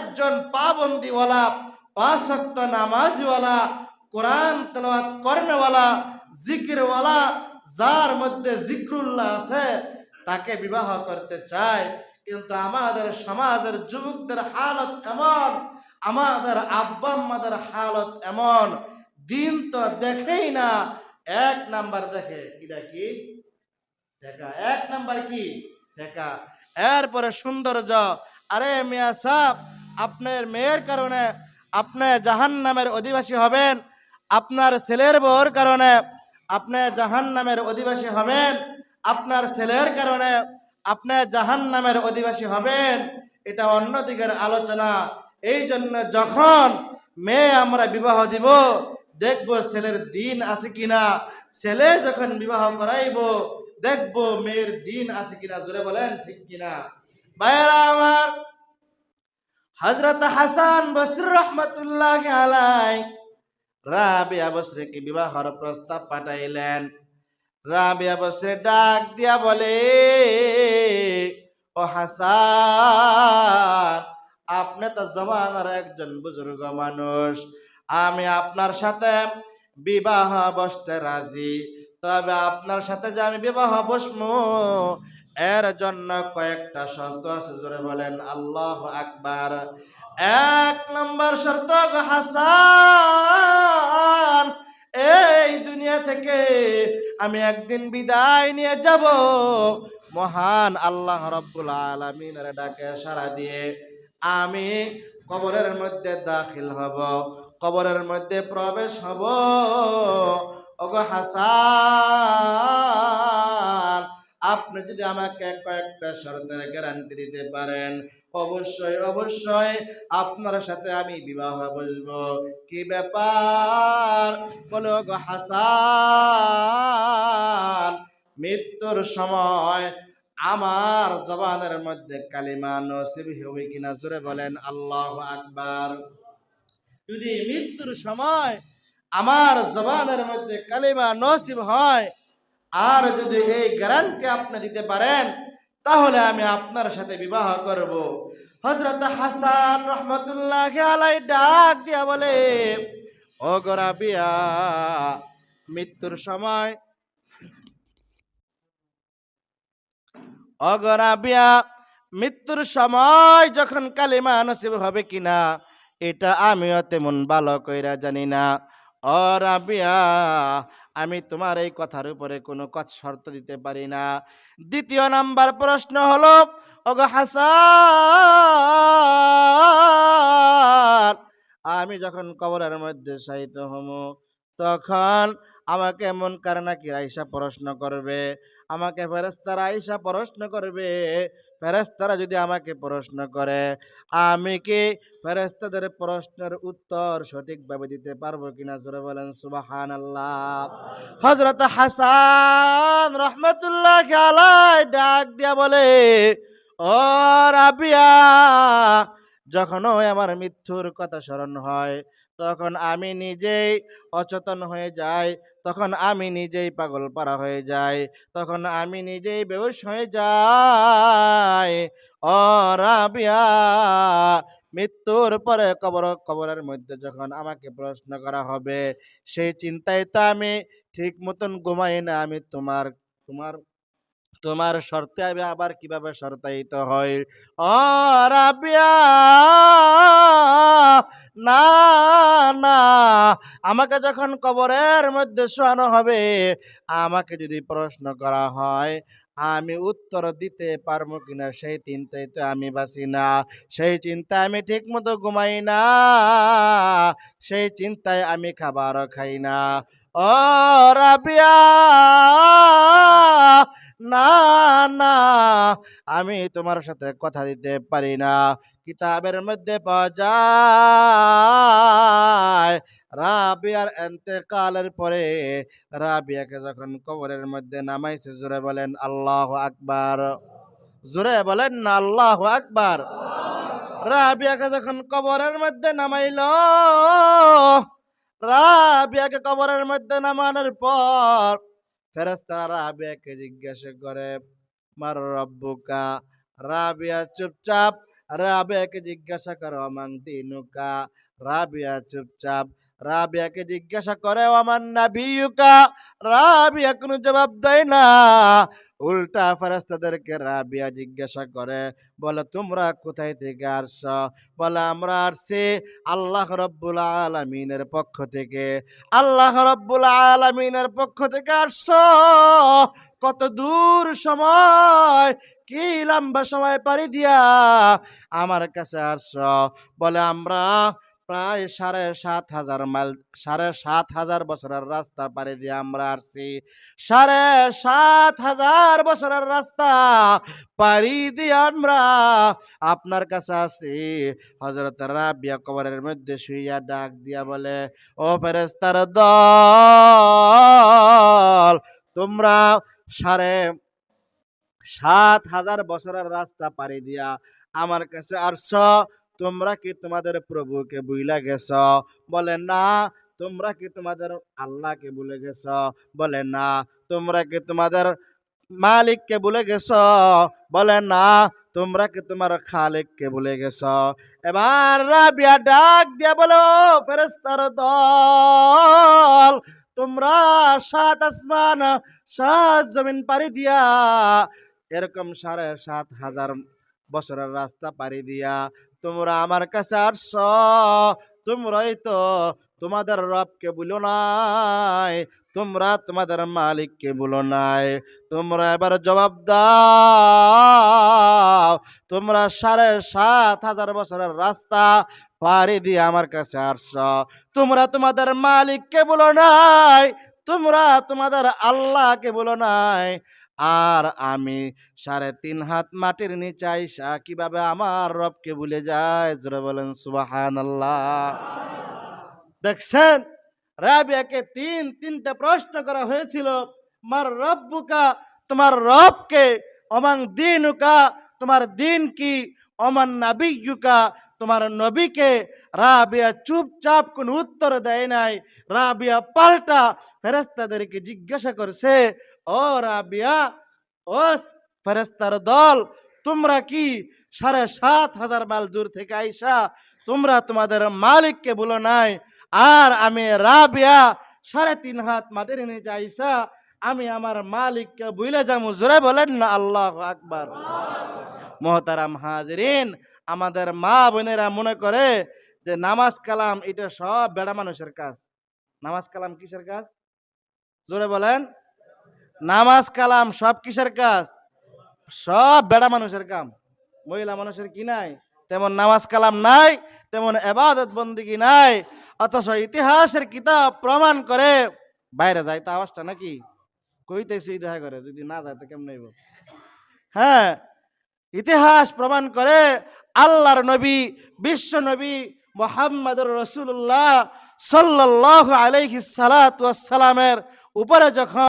একজন পাবন্দিওয়ালা পাঁচক্ত নামাজিওয়ালা, কোরআন তেলাওয়াত করেনওয়ালা, জিকিরওয়ালা, যার মধ্যে জিক্রুল্লাহ আছে, তাকে বিবাহ করতে চায়। কিন্তু আমাদের সমাজের যুবকদের হালত এমন, আমাদের আব্বা আম্মাদের হালত এমন, দিন তো দেখেই না। এক নাম্বার দেখে কিটা কি? টাকা এক নাম্বার কি? টাকা এরপরে সৌন্দর্য। আরে মিয়া সাহ আপনার মেয়ের কারণে আপনি জাহান নামের অধিবাসী হবেন, আপনার ছেলের বউর কারণে আপনি জাহান নামের অধিবাসী হবেন, আপনার ছেলের কারণে আপনি জাহান নামের অধিবাসী হবেন। এটা অন্যদিকের আলোচনা। এই জন্য যখন মেয়ে আমরা বিবাহ দিব, দেখব ছেলের দিন আছে কিনা। ছেলে যখন বিবাহ করাইব, দেখব মেয়ের দিন আছে কিনা। জোরে বলেন, ঠিক কিনা? ভাইয়েরা আমার হজরত হাসান বসর রহমতুল্লাহ আলাই রাবিয়া বসরেকে বিবাহর প্রস্তাব পাঠাইলেন। রাবিয়া বসরে ডাক দিয়া বলে, ও হাসান, আপনি তো জমানার একজন বুজুর্গ মানুষ। আমি আপনার সাথে বিবাহ বসতে রাজি। তবে আপনার সাথে যে আমি বিবাহ বসবো এর জন্য কয়েকটা শর্ত আছে, জোরে বলেন, আল্লাহ আকবার। এক নম্বর শর্ত হাসান, এই দুনিয়া থেকে আমি একদিন বিদায় নিয়ে যাব। মহান আল্লাহ রব্বুল আলমিনের ডাকে সারা দিয়ে আমি কবরের মধ্যে দাখিল হব, কবরের মধ্যে প্রবেশ হব। ওগো হাসান! আপনি যদি আমাকে কয়েকটা শর্তের গ্যারান্টি দিতে পারেন, অবশ্যই অবশ্যই আপনার সাথে আমি বিবাহ বসবো। কি ব্যাপার? বলো গো হাসান, মৃত্যুর সময় আমার জবানের মধ্যে কালিমা নসিব হবে কিনা জোরে বলেন আল্লাহ আকবার। যদি মৃত্যুর সময় আমার জবানের মধ্যে কালিমা নসিব হয় আর যদি এই গ্যারান্টি আপনি দিতে পারেন, তাহলে আমি আপনার সাথে বিবাহ করব। হজরত হাসান রহমতুল্লাহ আলাই ডাক দিয়া বলে, ও গরাবিয়া মৃত্যুর সময়। অগরাবিয়া মৃত্যুর সময় যখন কালিমা নসিব হবে কিনা, এটা আমিও তেমন ভালো কইরা জানি না। ও রাবিয়া আমি তোমার এই কথার উপরে কোনো কথা শর্ত দিতে পারি না। দ্বিতীয় নাম্বার প্রশ্ন হলো, ওগো হাসান, আমি যখন কবরের মধ্যে সাহিত্য হম তখন আমাকে এমন কারণা কি আইসা প্রশ্ন করবে। আমাকে ফেরেস্তারা আইসা প্রশ্ন করবে ফেরেস্তারা যদি আমাকে প্রশ্ন করে, আমি কি ফেরেস্তাদের প্রশ্নের উত্তর সঠিকভাবে দিতে পারব কিনা? জোরে বলেন সুবাহান আল্লাহ হজরত হাসান রহমতুল্লাহ আলাই ডাক দিয়া বলে, ও রাবিয়া, যখন আমার মৃত্যুর কথা স্মরণ হয় তখন আমি নিজেই অচেতন হয়ে যাই, তখন আমি নিজেই পাগল পারা হয়ে যাই, তখন আমি নিজেই বেউস হয়ে যাই। ও রাবিয়া, মৃত্যুর পরে কবর, কবরের মধ্যে যখন আমাকে প্রশ্ন করা হবে, সেই চিন্তায় তো আমি ঠিক মতন ঘুমাই না, আমি তোমার তোমার তোমার শর্তে আমি আবার কীভাবে শর্তায়িত হয় ও রাবিয়া! না না, আমাকে যখন কবরের মধ্যে শোয়ানো হবে, আমাকে যদি প্রশ্ন করা হয়, আমি উত্তর দিতে পারব কিনা? সেই চিন্তায় তো আমি বাঁচি না। সেই চিন্তায় আমি ঠিক মতো ঘুমাই না। সেই চিন্তায় আমি খাবারও খাই না। ও রাবিয়া, না না, আমি তোমার সাথে কথা দিতে পারি না। কিতাবের মধ্যে পাওয়া যায়, রাবিয়ার এতেকালের পরে রাবিয়াকে যখন কবরের মধ্যে নামাইছে, জোরে বলেন, আল্লাহ আকবার। জোরে বলেন না আল্লাহ আকবার। রাবিয়াকে যখন কবরের মধ্যে নামাইল রাবিয়াকে কবরের মধ্যে নামানোর পর ফেরেস্তা রাবিয়াকে জিজ্ঞাসা করে, মার রব্বুকা? রাবিয়া চুপচাপ, রাবিয়াকে জিজ্ঞাসা করো আমার দিনুকা? রাবিয়া চুপচাপ, রাবিয়াকে জিজ্ঞাসা করে আমার নাবিয়ুকা? রাবিয়া কোনো জবাব দেয় না। উল্টা ফেরেস্তাদেরকে রাবিয়া জিজ্ঞাসা করে, বলে তোমরা কোথায় থেকে আসছ? বলে, আমরা আসছি আল্লাহ রব্বুল আলমিনের পক্ষ থেকে। আল্লাহ রব্বুল আলমিনের পক্ষ থেকে আসছ? কত দূর সময়? কি লম্বা সময় পারি দিয়া আমার কাছে আসছ? বলে, আমরা প্রায় সাড়ে সাত হাজার মাইল, সাড়ে সাত হাজার বছরের রাস্তা পাড়ি দিয়ে আমরা আসছি। সাড়ে সাত হাজার বছরের রাস্তা পাড়ি দিয়ে আমরা আপনার কাছে আসি হজরত রাবিয়া কবরের মধ্যে শুইয়া ডাক দিয়া বলে, ও ফেরেস্তার দল, তোমরা সাড়ে সাত হাজার বছরের রাস্তা পাড়ি দিয়া আমার কাছে আসছ। তোমরা কি তোমাদের প্রভুকে বুইলা গেছ? বলে, না, তোমরা কি তোমাদের আল্লাহকে ভুলে গেছ? বলে, না, তোমরা কি তোমাদের মালিককে ভুলে গেছ? বলে, না, তোমরা কি তোমার খালিককে ভুলে গেছ? এবার রাবিয়া ডাক দিয়া বলো ফেরেস্তার দল, তোমরা সাত আসমান, সাত জমিন পাড়ি দিয়া, এরকম সাড়ে সাত হাজার বছরের রাস্তা পাড়ি দিয়া তোমরা আমার কাছে আসছ, তোমরাই তো তোমাদের রবকে বলো নাই, তোমরা তোমাদের মালিককে বলো নাই। তোমরা এবার জবাব দাও, তোমরা সাড়ে সাত হাজার বছরের রাস্তা পাড়ি দিয়ে আমার কাছে আসছ। তোমরা তোমাদের মালিককে বলো নাই, তোমরা তোমাদের আল্লাহকে বলো নাই। আর আমি সাড়ে তিন হাত মাটির নিচে আইসা কীভাবে আমার রবকে ভুলে যায়? জোরে বলেন সুবাহান দেখছেন? রাবিয়াকে তিন, তিনটা প্রশ্ন করা হয়েছিল। মার রব্বুকা, তোমার রবকে অমাং দিনুকা, তোমার দিন কি? অমান নাবিয়ুকা তোমার নবীকে রাবিয়া চুপচাপ কোনো উত্তর দেয় নাই। রাবিয়া পাল্টা ফেরেস্তাদেরকে জিজ্ঞাসা করছে, ও রাবিয়া ও ফেরেস্তার দল, তোমরা কি সাড়ে সাত হাজার মাইল দূর থেকে আইসা তোমরা তোমাদের মালিককে বলো নাই? আর আমি রাবিয়া সাড়ে তিন হাত মাদের নিচে আইসা আমি আমার মালিককে বুঝলে যাব। জোরে বলেন না, আল্লাহ আকবার। মহতারাম হাজরিন আমাদের মা বোনেরা মনে করে যে নামাজ কালাম, এটা সব বেড়া মানুষের কাজ। নামাজ কালাম কিসের কাজ? জোরে বলেন। নামাজ কালাম সব কিসের কাজ? সব বেড়া মানুষের কাম। মহিলা মানুষের কি নাই? তেমন নামাজ কালাম নাই, তেমন এবাদত বন্দিগি নাই, অথচ ইতিহাসের কিতাব প্রমাণ করে বাইরে যায় তা আওয়াজটা নাকি? কইতেছি দেখা করে যদি না যায় তো কেমন হ্যাঁ ইতিহাস প্রমাণ করে আল্লাহর নবী বিশ্ব নবী মোহাম্মদুর রসুল্লাহ সাল্লাহ সালামের উপরে যখন